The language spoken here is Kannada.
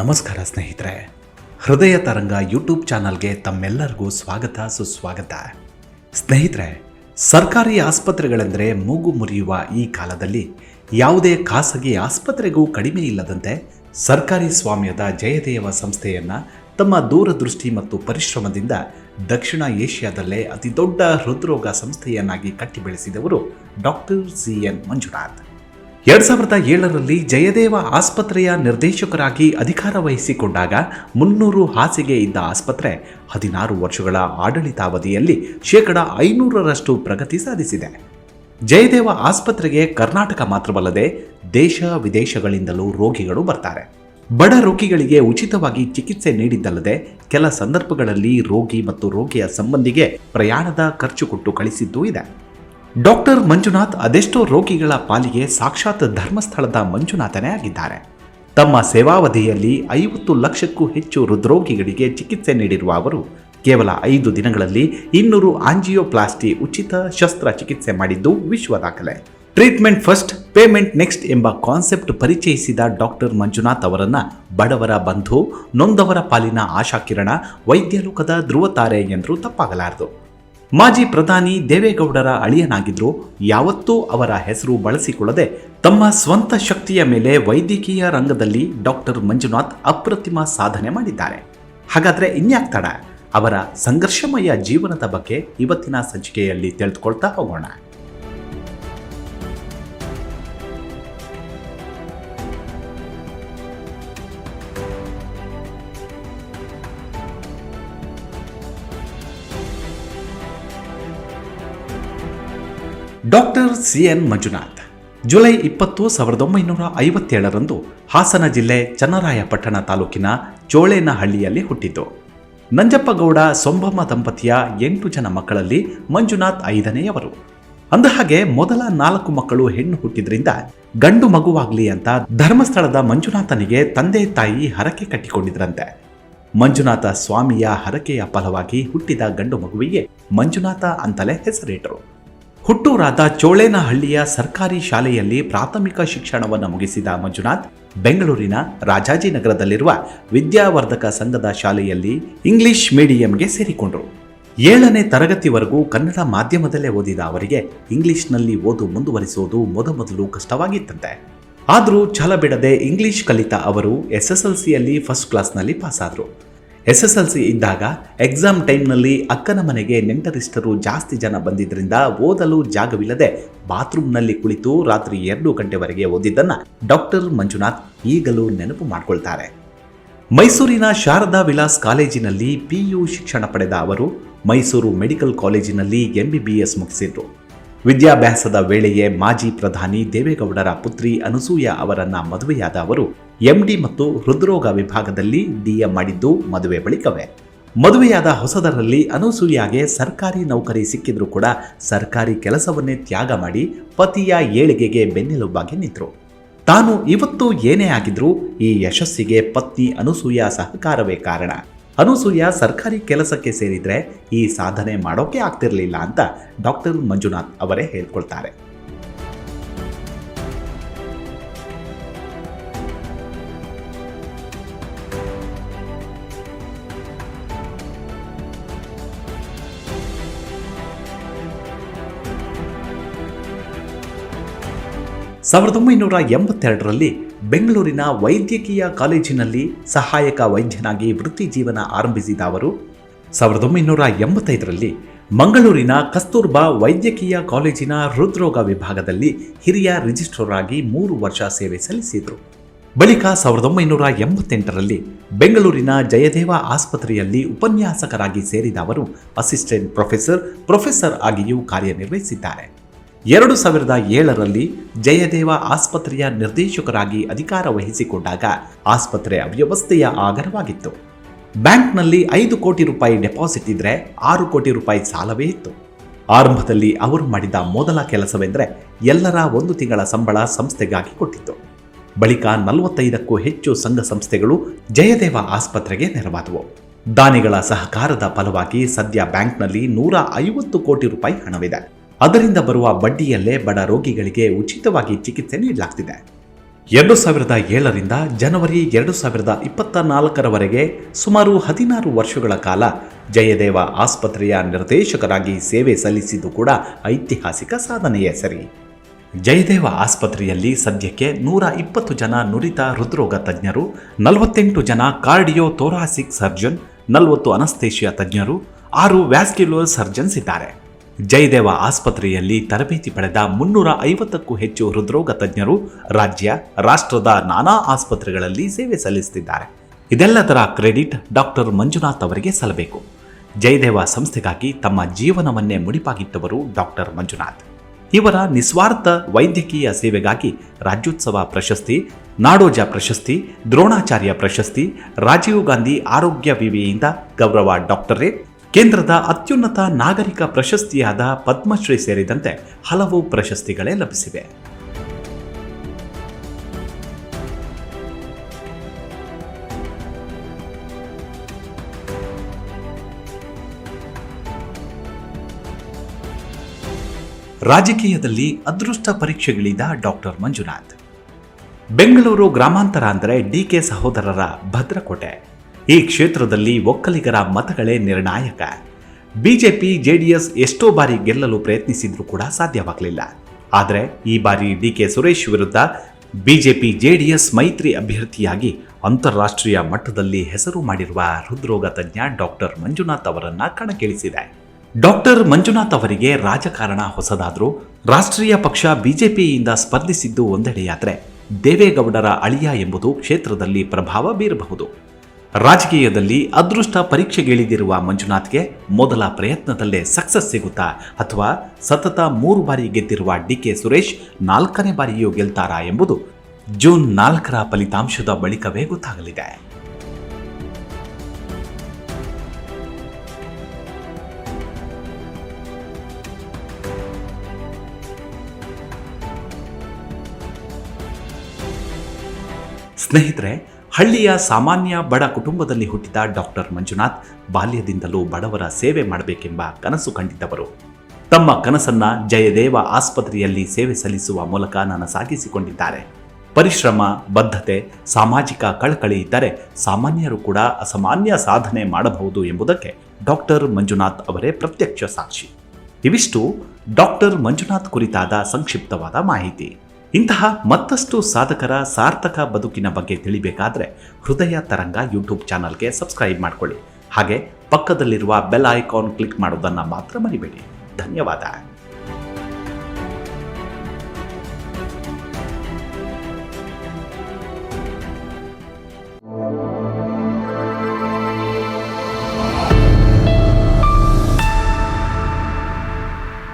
ನಮಸ್ಕಾರ ಸ್ನೇಹಿತರೆ. ಹೃದಯ ತರಂಗ ಯೂಟ್ಯೂಬ್ ಚಾನಲ್ಗೆ ತಮ್ಮೆಲ್ಲರಿಗೂ ಸ್ವಾಗತ ಸುಸ್ವಾಗತ. ಸ್ನೇಹಿತರೆ, ಸರ್ಕಾರಿ ಆಸ್ಪತ್ರೆಗಳೆಂದರೆ ಮೂಗು ಮುರಿಯುವ ಈ ಕಾಲದಲ್ಲಿ ಯಾವುದೇ ಖಾಸಗಿ ಆಸ್ಪತ್ರೆಗೂ ಕಡಿಮೆ ಇಲ್ಲದಂತೆ ಸರ್ಕಾರಿ ಸ್ವಾಮ್ಯದ ಜಯದೇವ ಸಂಸ್ಥೆಯನ್ನು ತಮ್ಮ ದೂರದೃಷ್ಟಿ ಮತ್ತು ಪರಿಶ್ರಮದಿಂದ ದಕ್ಷಿಣ ಏಷ್ಯಾದಲ್ಲೇ ಅತಿದೊಡ್ಡ ಹೃದ್ರೋಗ ಸಂಸ್ಥೆಯನ್ನಾಗಿ ಕಟ್ಟಿಬೆಳೆಸಿದವರು ಡಾಕ್ಟರ್ ಸಿ ಎನ್ ಮಂಜುನಾಥ್. ಎರಡ್ ಸಾವಿರದ ಏಳರಲ್ಲಿ ಜಯದೇವ ಆಸ್ಪತ್ರೆಯ ನಿರ್ದೇಶಕರಾಗಿ ಅಧಿಕಾರ ವಹಿಸಿಕೊಂಡಾಗ ಮುನ್ನೂರು ಹಾಸಿಗೆ ಇದ್ದ ಆಸ್ಪತ್ರೆ ಹದಿನಾರು ವರ್ಷಗಳ ಆಡಳಿತಾವಧಿಯಲ್ಲಿ ಶೇಕಡ ಐನೂರರಷ್ಟು ಪ್ರಗತಿ ಸಾಧಿಸಿದೆ. ಜಯದೇವ ಆಸ್ಪತ್ರೆಗೆ ಕರ್ನಾಟಕ ಮಾತ್ರವಲ್ಲದೆ ದೇಶ ವಿದೇಶಗಳಿಂದಲೂ ರೋಗಿಗಳು ಬರ್ತಾರೆ. ಬಡ ರೋಗಿಗಳಿಗೆ ಉಚಿತವಾಗಿ ಚಿಕಿತ್ಸೆ ನೀಡಿದ್ದಲ್ಲದೆ ಕೆಲ ಸಂದರ್ಭಗಳಲ್ಲಿ ರೋಗಿ ಮತ್ತು ರೋಗಿಯ ಸಂಬಂಧಿಗೆ ಪ್ರಯಾಣದ ಖರ್ಚು ಕೊಟ್ಟು ಕಳಿಸಿದ್ದೂ ಇದೆ. ಡಾಕ್ಟರ್ ಮಂಜುನಾಥ್ ಅದೆಷ್ಟೋ ರೋಗಿಗಳ ಪಾಲಿಗೆ ಸಾಕ್ಷಾತ್ ಧರ್ಮಸ್ಥಳದ ಮಂಜುನಾಥನೇ ಆಗಿದ್ದಾರೆ. ತಮ್ಮ ಸೇವಾವಧಿಯಲ್ಲಿ ಐವತ್ತು ಲಕ್ಷಕ್ಕೂ ಹೆಚ್ಚು ಹೃದ್ರೋಗಿಗಳಿಗೆ ಚಿಕಿತ್ಸೆ ನೀಡಿರುವ ಅವರು, ಕೇವಲ ಐದು ದಿನಗಳಲ್ಲಿ ಇನ್ನೂರು ಆಂಜಿಯೋಪ್ಲಾಸ್ಟಿ ಉಚಿತ ಶಸ್ತ್ರಚಿಕಿತ್ಸೆ ಮಾಡಿದ್ದು ವಿಶ್ವ ದಾಖಲೆ. ಟ್ರೀಟ್ಮೆಂಟ್ ಫಸ್ಟ್, ಪೇಮೆಂಟ್ ನೆಕ್ಸ್ಟ್ ಎಂಬ ಕಾನ್ಸೆಪ್ಟ್ ಪರಿಚಯಿಸಿದ ಡಾಕ್ಟರ್ ಮಂಜುನಾಥ್ ಅವರನ್ನ ಬಡವರ ಬಂಧು, ನೊಂದವರ ಪಾಲಿನ ಆಶಾಕಿರಣ, ವೈದ್ಯಲೋಕದ ಧ್ರುವತಾರೆ ಎಂದರೂ ತಪ್ಪಾಗಲಾರದು. ಮಾಜಿ ಪ್ರಧಾನಿ ದೇವೇಗೌಡರ ಅಳಿಯನಾಗಿದ್ರು ಯಾವತ್ತೂ ಅವರ ಹೆಸರು ಬಳಸಿಕೊಳ್ಳದೆ ತಮ್ಮ ಸ್ವಂತ ಶಕ್ತಿಯ ಮೇಲೆ ವೈದ್ಯಕೀಯ ರಂಗದಲ್ಲಿ ಡಾಕ್ಟರ್ ಮಂಜುನಾಥ್ ಅಪ್ರತಿಮ ಸಾಧನೆ ಮಾಡಿದ್ದಾರೆ. ಹಾಗಾದ್ರೆ ಇನ್ಯಾಕ್ ತಡ ಅವರ ಸಂಘರ್ಷಮಯ ಜೀವನದ ಬಗ್ಗೆ ಇವತ್ತಿನ ಸಂಚಿಕೆಯಲ್ಲಿ ತಿಳಿದುಕೊಳ್ತಾ ಹೋಗೋಣ. Doctor C N Manjunath, July ಇಪ್ಪತ್ತು ಸಾವಿರದ ಒಂಬೈನೂರ ಐವತ್ತೇಳರಂದು ಹಾಸನ ಜಿಲ್ಲೆ ಚನ್ನರಾಯಪಟ್ಟಣ ತಾಲೂಕಿನ ಚೋಳೇನಹಳ್ಳಿಯಲ್ಲಿ ಹುಟ್ಟಿತು ನಂಜಪ್ಪಗೌಡ ಸೊಂಬಮ್ಮ ದಂಪತಿಯ ಎಂಟು ಜನ ಮಕ್ಕಳಲ್ಲಿ ಮಂಜುನಾಥ್ ಐದನೆಯವರು. ಅಂದಹಾಗೆ ಮೊದಲ ನಾಲ್ಕು ಮಕ್ಕಳು ಹೆಣ್ಣು ಹುಟ್ಟಿದ್ರಿಂದ ಗಂಡು ಮಗುವಾಗ್ಲಿ ಅಂತ ಧರ್ಮಸ್ಥಳದ ಮಂಜುನಾಥನಿಗೆ ತಂದೆ ತಾಯಿ ಹರಕೆ ಕಟ್ಟಿಕೊಂಡಿದ್ರಂತೆ. ಮಂಜುನಾಥ ಸ್ವಾಮಿಯ ಹರಕೆಯ ಫಲವಾಗಿ ಹುಟ್ಟಿದ ಗಂಡು ಮಗುವಿಗೆ ಮಂಜುನಾಥ ಅಂತಲೇ ಹೆಸರಿಟ್ಟರು ಹುಟ್ಟೂರಾದ ಚೋಳೇನಹಳ್ಳಿಯ ಸರ್ಕಾರಿ ಶಾಲೆಯಲ್ಲಿ ಪ್ರಾಥಮಿಕ ಶಿಕ್ಷಣವನ್ನು ಮುಗಿಸಿದ ಮಂಜುನಾಥ್, ಬೆಂಗಳೂರಿನ ರಾಜಾಜಿನಗರದಲ್ಲಿರುವ ವಿದ್ಯಾವರ್ಧಕ ಸಂಘದ ಶಾಲೆಯಲ್ಲಿ ಇಂಗ್ಲಿಷ್ ಮೀಡಿಯಂಗೆ ಸೇರಿಕೊಂಡರು. ಏಳನೇ ತರಗತಿವರೆಗೂ ಕನ್ನಡ ಮಾಧ್ಯಮದಲ್ಲೇ ಓದಿದ ಅವರಿಗೆ ಇಂಗ್ಲಿಷ್ನಲ್ಲಿ ಓದು ಮುಂದುವರಿಸುವುದು ಮೊದಮೊದಲು ಕಷ್ಟವಾಗಿತ್ತಂತೆ. ಆದರೂ ಛಲ ಬಿಡದೆ ಇಂಗ್ಲಿಷ್ ಕಲಿತ ಅವರು ಎಸ್ ಎಸ್ ಫಸ್ಟ್ ಕ್ಲಾಸ್ನಲ್ಲಿ ಪಾಸಾದರು. ಎಸ್ ಎಸ್ ಎಲ್ ಸಿ ಇದ್ದಾಗ ಎಕ್ಸಾಮ್ ಟೈಮ್ನಲ್ಲಿ ಅಕ್ಕನ ಮನೆಗೆ ನೆಂಟರಿಷ್ಟರು ಜಾಸ್ತಿ ಜನ ಬಂದಿದ್ದರಿಂದ ಓದಲು ಜಾಗವಿಲ್ಲದೆ ಬಾತ್ರೂಮ್ನಲ್ಲಿ ಕುಳಿತು ರಾತ್ರಿ ಎರಡು ಗಂಟೆವರೆಗೆ ಓದಿದ್ದನ್ನು ಡಾಕ್ಟರ್ ಮಂಜುನಾಥ್ ಈಗಲೂ ನೆನಪು ಮಾಡಿಕೊಳ್ತಾರೆ. ಮೈಸೂರಿನ ಶಾರದಾ ವಿಲಾಸ್ ಕಾಲೇಜಿನಲ್ಲಿ ಪಿಯು ಶಿಕ್ಷಣ ಪಡೆದ ಅವರು ಮೈಸೂರು ಮೆಡಿಕಲ್ ಕಾಲೇಜಿನಲ್ಲಿ ಎಂಬಿಬಿಎಸ್ ಮುಗಿಸಿದ್ರು. ವಿದ್ಯಾಭ್ಯಾಸದ ವೇಳೆಯೇ ಮಾಜಿ ಪ್ರಧಾನಿ ದೇವೇಗೌಡರ ಪುತ್ರಿ ಅನಸೂಯ ಅವರನ್ನ ಮದುವೆಯಾದ ಅವರು ಎಂಡಿ ಮತ್ತು ಹೃದ್ರೋಗ ವಿಭಾಗದಲ್ಲಿ ಡಿಎಂ ಮಾಡಿದ್ದು ಮದುವೆ ಬಳಿಕವೇ. ಮದುವೆಯಾದ ಹೊಸದರಲ್ಲಿ ಅನಸೂಯಾಗೆ ಸರ್ಕಾರಿ ನೌಕರಿ ಸಿಕ್ಕಿದ್ರೂ ಕೂಡ ಸರ್ಕಾರಿ ಕೆಲಸವನ್ನೇ ತ್ಯಾಗ ಮಾಡಿ ಪತಿಯ ಏಳಿಗೆಗೆ ಬೆನ್ನೆಲುಬಾಗಿ ನಿಂತರು. ತಾನು ಇವತ್ತು ಏನೇ ಆಗಿದ್ರೂ ಈ ಯಶಸ್ಸಿಗೆ ಪತ್ನಿ ಅನಸೂಯ ಸಹಕಾರವೇ ಕಾರಣ. ಅನಸೂಯ ಸರ್ಕಾರಿ ಕೆಲಸಕ್ಕೆ ಸೇರಿದ್ರೆ ಈ ಸಾಧನೆ ಮಾಡೋಕೆ ಆಗ್ತಿರಲಿಲ್ಲ ಅಂತ ಡಾಕ್ಟರ್ ಮಂಜುನಾಥ್ ಅವರೇ ಹೇಳ್ಕೊಳ್ತಾರೆ. ಸಾವಿರದ ಒಂಬೈನೂರ ಎಂಬತ್ತೆರಡರಲ್ಲಿ ಬೆಂಗಳೂರಿನ ವೈದ್ಯಕೀಯ ಕಾಲೇಜಿನಲ್ಲಿ ಸಹಾಯಕ ವೈದ್ಯನಾಗಿ ವೃತ್ತಿ ಜೀವನ ಆರಂಭಿಸಿದ ಅವರು, ಸಾವಿರದ ಒಂಬೈನೂರ ಎಂಬತ್ತೈದರಲ್ಲಿ ಮಂಗಳೂರಿನ ಕಸ್ತೂರ್ಬಾ ವೈದ್ಯಕೀಯ ಕಾಲೇಜಿನ ಹೃದ್ರೋಗ ವಿಭಾಗದಲ್ಲಿ ಹಿರಿಯ ರಿಜಿಸ್ಟ್ರರ್ ಆಗಿ ಮೂರು ವರ್ಷ ಸೇವೆ ಸಲ್ಲಿಸಿದರು. ಬಳಿಕ ಸಾವಿರದ ಒಂಬೈನೂರ ಎಂಬತ್ತೆಂಟರಲ್ಲಿ ಬೆಂಗಳೂರಿನ ಜಯದೇವ ಆಸ್ಪತ್ರೆಯಲ್ಲಿ ಉಪನ್ಯಾಸಕರಾಗಿ ಸೇರಿದ ಅವರು, ಅಸಿಸ್ಟೆಂಟ್ ಪ್ರೊಫೆಸರ್ ಪ್ರೊಫೆಸರ್ ಆಗಿಯೂ ಕಾರ್ಯನಿರ್ವಹಿಸಿದ್ದಾರೆ. ಎರಡು ಸಾವಿರದ ಏಳರಲ್ಲಿ ಜಯದೇವ ಆಸ್ಪತ್ರೆಯ ನಿರ್ದೇಶಕರಾಗಿ ಅಧಿಕಾರ ವಹಿಸಿಕೊಂಡಾಗ ಆಸ್ಪತ್ರೆ ಅವ್ಯವಸ್ಥೆಯ ಆಗರವಾಗಿತ್ತು. ಬ್ಯಾಂಕ್ನಲ್ಲಿ ಐದು ಕೋಟಿ ರೂಪಾಯಿ ಡೆಪಾಸಿಟ್ ಇದ್ರೆ ಆರು ಕೋಟಿ ರೂಪಾಯಿ ಸಾಲವೇ ಇತ್ತು. ಆರಂಭದಲ್ಲಿ ಅವರು ಮಾಡಿದ ಮೊದಲ ಕೆಲಸವೆಂದರೆ ಎಲ್ಲರ ಒಂದು ತಿಂಗಳ ಸಂಬಳ ಸಂಸ್ಥೆಗಾಗಿ ಕೊಟ್ಟಿತ್ತು. ಬಳಿಕ ನಲವತ್ತೈದಕ್ಕೂ ಹೆಚ್ಚು ಸಂಘ ಸಂಸ್ಥೆಗಳು ಜಯದೇವ ಆಸ್ಪತ್ರೆಗೆ ನೆರವಾದವು. ದಾನಿಗಳ ಸಹಕಾರದ ಫಲವಾಗಿ ಸದ್ಯ ಬ್ಯಾಂಕ್ನಲ್ಲಿ ನೂರ ಐವತ್ತು ಕೋಟಿ ರೂಪಾಯಿ ಹಣವಿದೆ. ಅದರಿಂದ ಬರುವ ಬಡ್ಡಿಯಲ್ಲೇ ಬಡ ರೋಗಿಗಳಿಗೆ ಉಚಿತವಾಗಿ ಚಿಕಿತ್ಸೆ ನೀಡಲಾಗ್ತಿದೆ. ಎರಡು ಸಾವಿರದ ಏಳರಿಂದ ಜನವರಿ ಎರಡು ಸಾವಿರದ ಇಪ್ಪತ್ತ ನಾಲ್ಕರವರೆಗೆ ಸುಮಾರು ಹದಿನಾರು ವರ್ಷಗಳ ಕಾಲ ಜಯದೇವ ಆಸ್ಪತ್ರೆಯ ನಿರ್ದೇಶಕರಾಗಿ ಸೇವೆ ಸಲ್ಲಿಸಿದ್ದು ಕೂಡ ಐತಿಹಾಸಿಕ ಸಾಧನೆಯೇ ಸರಿ. ಜಯದೇವ ಆಸ್ಪತ್ರೆಯಲ್ಲಿ ಸದ್ಯಕ್ಕೆ ನೂರ ಇಪ್ಪತ್ತು ಜನ ನುರಿತ ಹೃದ್ರೋಗ ತಜ್ಞರು, ನಲವತ್ತೆಂಟು ಜನ ಕಾರ್ಡಿಯೋ ಥೋರಾಸಿಕ್ ಸರ್ಜನ್, ನಲವತ್ತು ಅನಸ್ತೇಷಿಯಾ ತಜ್ಞರು, ಆರು ವ್ಯಾಸ್ಕ್ಯುಲರ್ ಸರ್ಜನ್ಸ್ ಇದ್ದಾರೆ. ಜಯದೇವ ಆಸ್ಪತ್ರೆಯಲ್ಲಿ ತರಬೇತಿ ಪಡೆದ ಮುನ್ನೂರ ಐವತ್ತಕ್ಕೂ ಹೆಚ್ಚು ಹೃದ್ರೋಗ ತಜ್ಞರು ರಾಜ್ಯ, ರಾಷ್ಟ್ರದ ನಾನಾ ಆಸ್ಪತ್ರೆಗಳಲ್ಲಿ ಸೇವೆ ಸಲ್ಲಿಸುತ್ತಿದ್ದಾರೆ. ಇದೆಲ್ಲದರ ಕ್ರೆಡಿಟ್ ಡಾಕ್ಟರ್ ಮಂಜುನಾಥ್ ಅವರಿಗೆ ಸಲ್ಲಬೇಕು. ಜಯದೇವ ಸಂಸ್ಥೆಗಾಗಿ ತಮ್ಮ ಜೀವನವನ್ನೇ ಮುಡಿಪಾಗಿಟ್ಟವರು ಡಾಕ್ಟರ್ ಮಂಜುನಾಥ್. ಇವರ ನಿಸ್ವಾರ್ಥ ವೈದ್ಯಕೀಯ ಸೇವೆಗಾಗಿ ರಾಜ್ಯೋತ್ಸವ ಪ್ರಶಸ್ತಿ, ನಾಡೋಜ ಪ್ರಶಸ್ತಿ, ದ್ರೋಣಾಚಾರ್ಯ ಪ್ರಶಸ್ತಿ, ರಾಜೀವ್ ಗಾಂಧಿ ಆರೋಗ್ಯ ವಿವಿಯಿಂದ ಗೌರವ ಡಾಕ್ಟರೇಟ್ ಕೇಂದ್ರದ ಅತ್ಯುನ್ನತ ನಾಗರಿಕ ಪ್ರಶಸ್ತಿಯಾದ ಪದ್ಮಶ್ರೀ ಸೇರಿದಂತೆ ಹಲವು ಪ್ರಶಸ್ತಿಗಳೇ ಲಭಿಸಿವೆ. ರಾಜಕೀಯದಲ್ಲಿ ಅದೃಷ್ಟ ಪರೀಕ್ಷೆಗಳಿದ ಡಾಕ್ಟರ್ ಮಂಜುನಾಥ್. ಬೆಂಗಳೂರು ಗ್ರಾಮಾಂತರ ಅಂದರೆ ಡಿಕೆ ಸಹೋದರರ ಭದ್ರಕೋಟೆ. ಈ ಕ್ಷೇತ್ರದಲ್ಲಿ ಒಕ್ಕಲಿಗರ ಮತಗಳೇ ನಿರ್ಣಾಯಕ. ಬಿಜೆಪಿ, ಜೆಡಿಎಸ್ ಎಷ್ಟೋ ಬಾರಿ ಗೆಲ್ಲಲು ಪ್ರಯತ್ನಿಸಿದ್ರೂ ಕೂಡ ಸಾಧ್ಯವಾಗಲಿಲ್ಲ. ಆದರೆ ಈ ಬಾರಿ ಡಿ ಕೆ ಸುರೇಶ್ ವಿರುದ್ಧ ಬಿಜೆಪಿ, ಜೆಡಿಎಸ್ ಮೈತ್ರಿ ಅಭ್ಯರ್ಥಿಯಾಗಿ ಅಂತಾರಾಷ್ಟ್ರೀಯ ಮಟ್ಟದಲ್ಲಿ ಹೆಸರು ಮಾಡಿರುವ ಹೃದ್ರೋಗ ತಜ್ಞ ಡಾಕ್ಟರ್ ಮಂಜುನಾಥ್ ಅವರನ್ನ ಕಣಕ್ಕಿಳಿಸಿದೆ. ಡಾಕ್ಟರ್ ಮಂಜುನಾಥ್ ಅವರಿಗೆ ರಾಜಕಾರಣ ಹೊಸದಾದರೂ, ರಾಷ್ಟ್ರೀಯ ಪಕ್ಷ ಬಿಜೆಪಿಯಿಂದ ಸ್ಪರ್ಧಿಸಿದ್ದು ಒಂದೆಡೆಯಾದರೆ ದೇವೇಗೌಡರ ಅಳಿಯ ಎಂಬುದು ಕ್ಷೇತ್ರದಲ್ಲಿ ಪ್ರಭಾವ ಬೀರಬಹುದು. ರಾಜಕೀಯದಲ್ಲಿ ಅದೃಷ್ಟ ಪರೀಕ್ಷೆಗಿಳಿದಿರುವ ಮಂಜುನಾಥ್ಗೆ ಮೊದಲ ಪ್ರಯತ್ನದಲ್ಲೇ ಸಕ್ಸಸ್ ಸಿಗುತ್ತಾ ಅಥವಾ ಸತತ ಮೂರು ಬಾರಿ ಗೆದ್ದಿರುವ ಡಿ ಕೆ ಸುರೇಶ್ ನಾಲ್ಕನೇ ಬಾರಿಯೂ ಗೆಲ್ತಾರಾ ಎಂಬುದು ಜೂನ್ ನಾಲ್ಕರ ಫಲಿತಾಂಶದ ಬಳಿಕವೇ ಗೊತ್ತಾಗಲಿದೆ. ಸ್ನೇಹಿತರೆ ಹಳ್ಳಿಯ ಸಾಮಾನ್ಯ ಬಡ ಕುಟುಂಬದಲ್ಲಿ ಹುಟ್ಟಿದ ಡಾಕ್ಟರ್ ಮಂಜುನಾಥ್ ಬಾಲ್ಯದಿಂದಲೂ ಬಡವರ ಸೇವೆ ಮಾಡಬೇಕೆಂಬ ಕನಸು ಕಂಡಿದ್ದವರು. ತಮ್ಮ ಕನಸನ್ನ ಜಯದೇವ ಆಸ್ಪತ್ರೆಯಲ್ಲಿ ಸೇವೆ ಸಲ್ಲಿಸುವ ಮೂಲಕ ನನಸಾಗಿಸಿಕೊಂಡಿದ್ದಾರೆ ಪರಿಶ್ರಮ, ಬದ್ಧತೆ, ಸಾಮಾಜಿಕ ಕಳಕಳಿ ಇದ್ದರೆ ಸಾಮಾನ್ಯರು ಕೂಡ ಅಸಾಮಾನ್ಯ ಸಾಧನೆ ಮಾಡಬಹುದು ಎಂಬುದಕ್ಕೆ ಡಾಕ್ಟರ್ ಮಂಜುನಾಥ್ ಅವರೇ ಪ್ರತ್ಯಕ್ಷ ಸಾಕ್ಷಿ. ಇವಿಷ್ಟು ಡಾಕ್ಟರ್ ಮಂಜುನಾಥ್ ಕುರಿತಾದ ಸಂಕ್ಷಿಪ್ತವಾದ ಮಾಹಿತಿ. ಇಂತಹ ಮತ್ತಷ್ಟು ಸಾಧಕರ ಸಾರ್ಥಕ ಬದುಕಿನ ಬಗ್ಗೆ ತಿಳಿಬೇಕಾದ್ರೆ ಹೃದಯ ತರಂಗ ಯೂಟ್ಯೂಬ್ ಚಾನಲ್ಗೆ ಸಬ್ಸ್ಕ್ರೈಬ್ ಮಾಡಿಕೊಳ್ಳಿ. ಹಾಗೆ ಪಕ್ಕದಲ್ಲಿರುವ ಬೆಲ್ ಐಕಾನ್ ಕ್ಲಿಕ್ ಮಾಡೋದನ್ನು ಮಾತ್ರ ಮರಿಬೇಡಿ. ಧನ್ಯವಾದ.